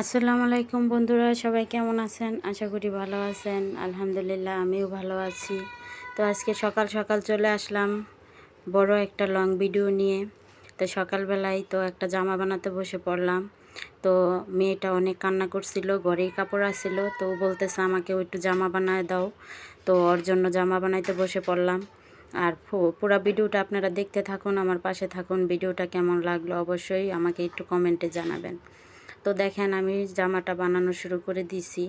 আসসালামু আলাইকুম বন্ধুরা, সবাই কেমন আছেন? আশা করি ভালো আছেন। আলহামদুলিল্লাহ, আমিও ভালো আছি। তো আজকে সকাল সকাল চলে আসলাম বড় একটা লং ভিডিও নিয়ে। তো সকালবেলায় তো একটা জামা বানাতে বসে পড়লাম। তো মেয়েটা অনেক কান্না করছিল, ঘরেই কাপড় আসছিল তো বলতেছে আমাকে একটু জামা বানায় দাও। তো ওর জন্য জামা বানাইতে বসে পড়লাম। আর পুরো ভিডিওটা আপনারা দেখতে থাকুন, আমার পাশে থাকুন। ভিডিওটা কেমন লাগল অবশ্যই আমাকে একটু কমেন্টে জানাবেন। তো দেখেন আমি জামাটা বানানো শুরু করে দিছি।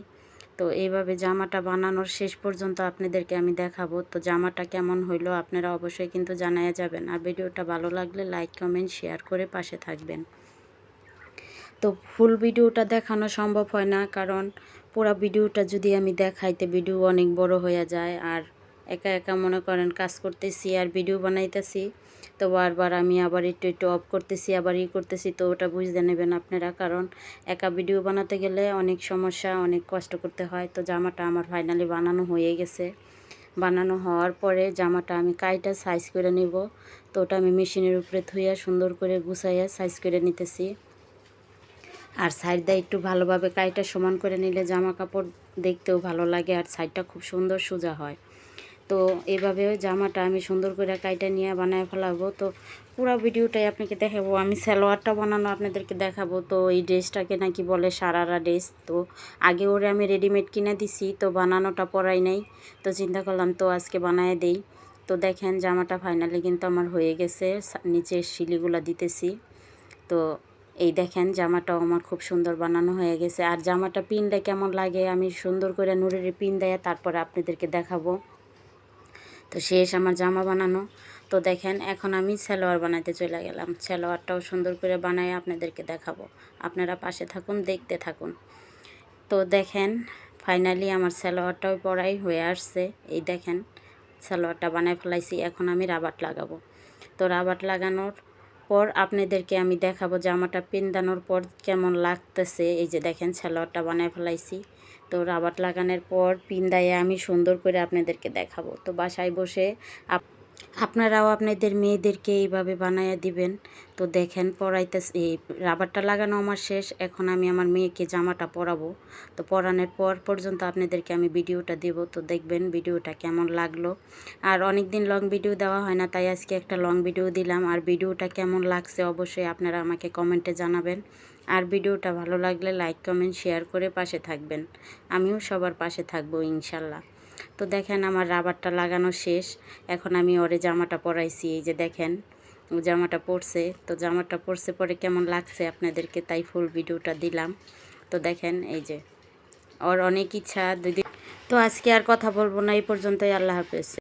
তো এইভাবে জামাটা বানানোর শেষ পর্যন্ত আপনাদেরকে আমি দেখাবো। তো জামাটা কেমন হইল আপনারা অবশ্যই কিন্তু জানাইয়া যাবেন। আর ভিডিওটা ভালো লাগলে লাইক, কমেন্ট, শেয়ার করে পাশে থাকবেন। তো ফুল ভিডিওটা দেখানো সম্ভব হয় না, কারণ পুরো ভিডিওটা যদি আমি দেখাইতে ভিডিও অনেক বড় হয়ে যায়। আর একা একা মনে করেন কাজ করতেছি আর ভিডিও বানাইতেছি, তো বারবার আমি আবার একটু একটু অফ করতেছি, আবার ই করতেছি, তো ওটা বুঝতে নেবেন আপনারা। কারণ একা ভিডিও বানাতে গেলে অনেক সমস্যা, অনেক কষ্ট করতে হয়। তো জামাটা আমার ফাইনালি বানানো হয়ে গেছে। বানানো হওয়ার পরে জামাটা আমি কাইটা সাইজ করে নিব। তো ওটা আমি মেশিনের উপরে ধুইয়া সুন্দর করে গুছাইয়া সাইজ করে নিতেছি। আর সাইডটা একটু ভালোভাবে কাইটা সমান করে নিলে জামা কাপড় দেখতেও ভালো লাগে আর সাইডটা খুব সুন্দর সোজা হয়। তো এভাবে জামাটা আমি সুন্দর করে কাইটা নিয়ে বানায় ফেলাবো। তো পুরো ভিডিওটাই আপনাকে দেখাবো। আমি সালোয়ারটা বানানো আপনাদেরকে দেখাবো। তো এই ড্রেসটাকে নাকি বলে সারারা ড্রেস। তো আগে ওরে আমি রেডিমেড কিনে দিছি, তো বানানোটা পরাই নাই। তো চিন্তা করলাম, তো আজকে বানায় দেই। তো দেখেন, জামাটা ফাইনালি কিন্তু আমার হয়ে গেছে। নিচের শিলিগুলা দিতেছি। তো এই দেখেন, জামাটাও আমার খুব সুন্দর বানানো হয়ে গেছে। আর জামাটা পিনটা কেমন লাগে, আমি সুন্দর করে নুরের পিন দেয়, তারপরে আপনাদেরকে দেখাবো। তো শেষ আমার জামা বানানো। তো দেখেন, এখন আমি সালোয়ার বানাতে চলে গেলাম। সালোয়ারটাও সুন্দর করে বানায় আপনাদেরকে দেখাবো। আপনারা পাশে থাকুন, দেখতে থাকুন। তো দেখেন ফাইনালি আমার সালোয়ারটাও পড়াই হয়ে আসছে। এই দেখেন, সালোয়ারটা বানায় ফেলাইছি, এখন আমি রাবাট লাগাবো। তো রাবাট লাগানোর পর আপনাদেরকে আমি দেখাবো জামাটা পিন্দানোর পর কেমন লাগতেছে। এই যে দেখেন সালোয়ারটা বানায় ফেলাইছি। তো রাবার লাগানোর পর পিন্দায়ে আমি সুন্দর করে আপনাদেরকে দেখাবো। তো বাসায় বসে আপনারাও আপনাদের মেয়েদেরকে এইভাবে বানাইয়া দিবেন। তো দেখেন পরাইতে এই রাবারটা লাগানো আমার শেষ। এখন আমি আমার মেয়েকে জামাটা পরাবো। তো পরানোর পর পর্যন্ত আপনাদেরকে আমি ভিডিওটা দেব। তো দেখবেন ভিডিওটা কেমন লাগল। আর অনেক দিন লং ভিডিও দেওয়া হয় না, তাই আজকে একটা লং ভিডিও দিলাম। আর ভিডিওটা কেমন লাগছে অবশ্যই আপনারা আমাকে কমেন্টে জানাবেন। আর ভিডিওটা ভালো লাগলে লাইক কমেন্ট শেয়ার করে পাশে থাকবেন। আমিও সবার পাশে থাকব, ইনশাল্লাহ। তো দেখেন আমার রাবারটা লাগানো শেষ। এখন আমি ওরে জামাটা পরাইছি, এই যে দেখেন জামাটা পরছে। তো জামাটা পরছে পরে কেমন লাগছে আপনাদেরকে? তাই ফুল ভিডিওটা দিলাম। তো দেখেন, এই যে, ওর অনেক ইচ্ছা দিদি তো আজকে আর কথা বলব না, এই পর্যন্তই, আল্লাহ হাফেজ।